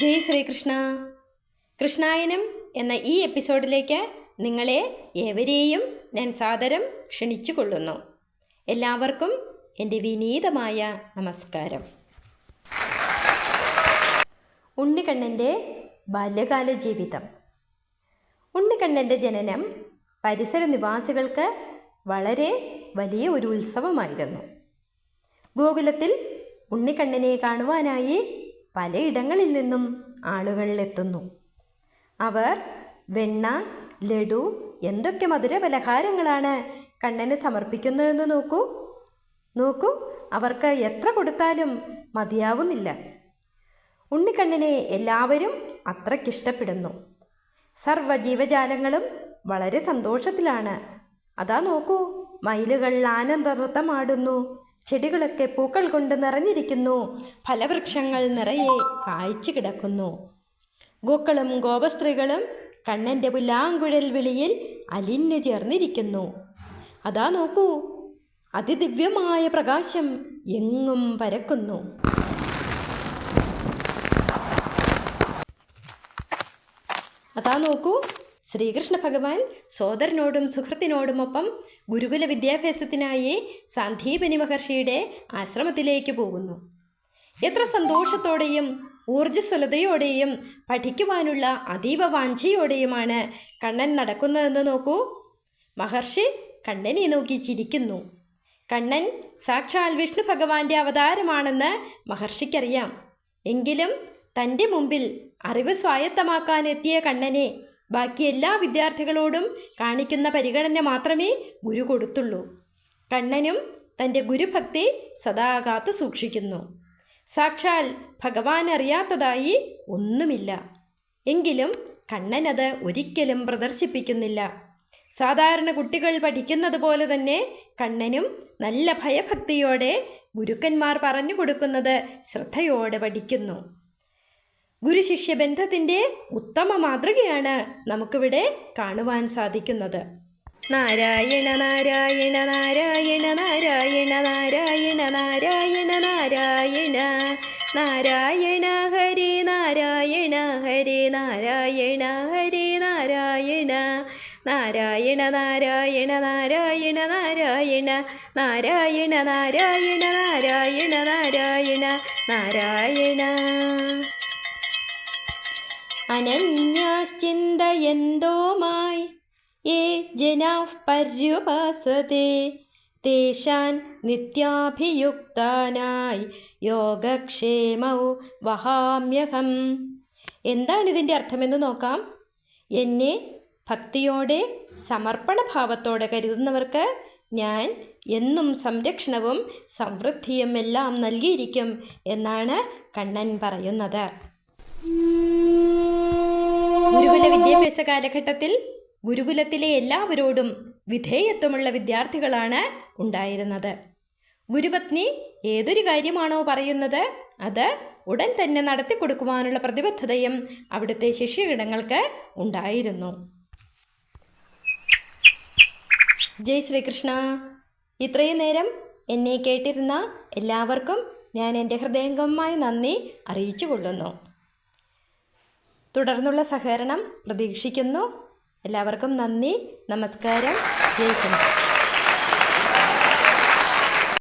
ജയ് ശ്രീകൃഷ്ണ. കൃഷ്ണായനം എന്ന ഈ എപ്പിസോഡിലേക്ക് നിങ്ങളെ ഏവരെയും ഞാൻ സാദരം ക്ഷണിച്ചു കൊള്ളുന്നു എല്ലാവർക്കും എന്റെ വിനീതമായ നമസ്കാരം. ഉണ്ണിക്കണ്ണന്റെ ബാല്യകാല ജീവിതം. ഉണ്ണിക്കണ്ണന്റെ ജനനം പരിസര നിവാസികൾക്ക് വളരെ വലിയ ഒരു ഉത്സവമായിരുന്നു. ഗോകുലത്തിൽ ഉണ്ണിക്കണ്ണനെ കാണുവാനായി പലയിടങ്ങളിൽ നിന്നും ആളുകളിലെത്തുന്നു അവർ വെണ്ണ ലഡു എന്തൊക്കെ മധുര പലഹാരങ്ങളാണ് കണ്ണന് സമർപ്പിക്കുന്നതെന്ന് നോക്കൂ. നോക്കൂ അവർക്ക് എത്ര കൊടുത്താലും മതിയാവുന്നില്ല. ഉണ്ണിക്കണ്ണനെ എല്ലാവരും അത്രയ്ക്കിഷ്ടപ്പെടുന്നു സർവ ജീവജാലങ്ങളും വളരെ സന്തോഷത്തിലാണ്. അതാ നോക്കൂ മയിലുകൾ ആനന്ദനൃത്തമാടുന്നു ചെടികളൊക്കെ പൂക്കൾ കൊണ്ട് നിറഞ്ഞിരിക്കുന്നു. ഫലവൃക്ഷങ്ങൾ നിറയെ കായ്ച്ചു കിടക്കുന്നു. ഗോക്കളും ഗോപസ്ത്രീകളും കണ്ണന്റെ പുല്ലാങ്കുഴൽ വിളിയിൽ അലിഞ്ഞു ചേർന്നിരിക്കുന്നു. അതാ നോക്കൂ അതിദിവ്യമായ പ്രകാശം എങ്ങും പരക്കുന്നു. അതാ നോക്കൂ ശ്രീകൃഷ്ണ ഭഗവാൻ സോദരനോടും സുഹൃത്തിനോടുമൊപ്പം ഗുരുകുല വിദ്യാഭ്യാസത്തിനായി സാന്ദീപനി മഹർഷിയുടെ ആശ്രമത്തിലേക്ക് പോകുന്നു. എത്ര സന്തോഷത്തോടെയും ഊർജസ്വലതയോടെയും പഠിക്കുവാനുള്ള അതീവ വാഞ്ചയോടെയുമാണ് കണ്ണൻ നടക്കുന്നതെന്ന് നോക്കൂ. മഹർഷി കണ്ണനെ നോക്കി ചിരിക്കുന്നു. കണ്ണൻ സാക്ഷാൽ വിഷ്ണു ഭഗവാന്റെ അവതാരമാണെന്ന് മഹർഷിക്കറിയാം. എങ്കിലും തന്റെ മുമ്പിൽ അറിവ് സ്വായത്തമാക്കാൻ എത്തിയ കണ്ണനെ ബാക്കി എല്ലാ വിദ്യാർത്ഥികളോടും കാണിക്കുന്ന പരിഗണന മാത്രമേ ഗുരു കൊടുത്തുള്ളൂ. കണ്ണനും തന്റെ ഗുരുഭക്തി സദാ കാത്തു സൂക്ഷിക്കുന്നു. സാക്ഷാൽ ഭഗവാൻ അറിയാത്തതായി ഒന്നുമില്ല. എങ്കിലും കണ്ണനത് ഒരിക്കലും പ്രദർശിപ്പിക്കുന്നില്ല. സാധാരണ കുട്ടികൾ പഠിക്കുന്നത് പോലെ തന്നെ കണ്ണനും നല്ല ഭയഭക്തിയോടെ ഗുരുക്കന്മാർ പറഞ്ഞു കൊടുക്കുന്നത് ശ്രദ്ധയോടെ പഠിക്കുന്നു. ഗുരുശിഷ്യ ബന്ധത്തിന്റെ ഉത്തമ മാതൃകയാണ് നമുക്കിവിടെ കാണുവാൻ സാധിക്കുന്നത്. നാരായണ നാരായണ നാരായണ നാരായണ നാരായണ നാരായണ നാരായണ. നാരായണ ഹരി നാരായണ ഹരി നാരായണ ഹരി നാരായണ. നാരായണ നാരായണ നാരായണ നാരായണ. നാരായണ നാരായണ നാരായണ നാരായണ. നാരായണ. അനന്യാശ്ചിന്തയന്തോമായി? ഏ ജനാഃ പര്യുപാസത്തെ തേഷാൻ നിത്യാഭിയുക്താനായി യോഗക്ഷേമൗ വഹാമ്യഹം. എന്താണ് ഇതിന്റെ അർത്ഥമെന്ന് നോക്കാം? എന്നെ ഭക്തിയോടെ സമർപ്പണഭാവത്തോടെ കരുതുന്നവർക്ക് ഞാൻ എന്നും സംരക്ഷണവും സമൃദ്ധിയും എല്ലാം നൽകിയിരിക്കും എന്നാണ് കണ്ണൻ പറയുന്നത്. ഗുരുകുല വിദ്യാഭ്യാസ കാലഘട്ടത്തിൽ ഗുരുകുലത്തിലെ എല്ലാവരോടും വിധേയത്വമുള്ള വിദ്യാർത്ഥികളാണ് ഉണ്ടായിരുന്നത്. ഗുരുപത്നി ഏതൊരു കാര്യമാണോ പറയുന്നത് അത് ഉടൻ തന്നെ നടത്തി കൊടുക്കുവാനുള്ള പ്രതിബദ്ധതയും അവിടുത്തെ ശിഷ്യഗണങ്ങൾക്ക് ഉണ്ടായിരുന്നു. ജയ് ശ്രീകൃഷ്ണ. ഇത്രയും നേരം എന്നെ കേട്ടിരുന്ന എല്ലാവർക്കും ഞാൻ എന്റെ ഹൃദയംഗമായ നന്ദി അറിയിച്ചു കൊള്ളുന്നു തുടർന്നുള്ള സഹകരണം പ്രതീക്ഷിക്കുന്നു. എല്ലാവർക്കും നന്ദി. നമസ്കാരം. ജയ് ഹിന്ദ്.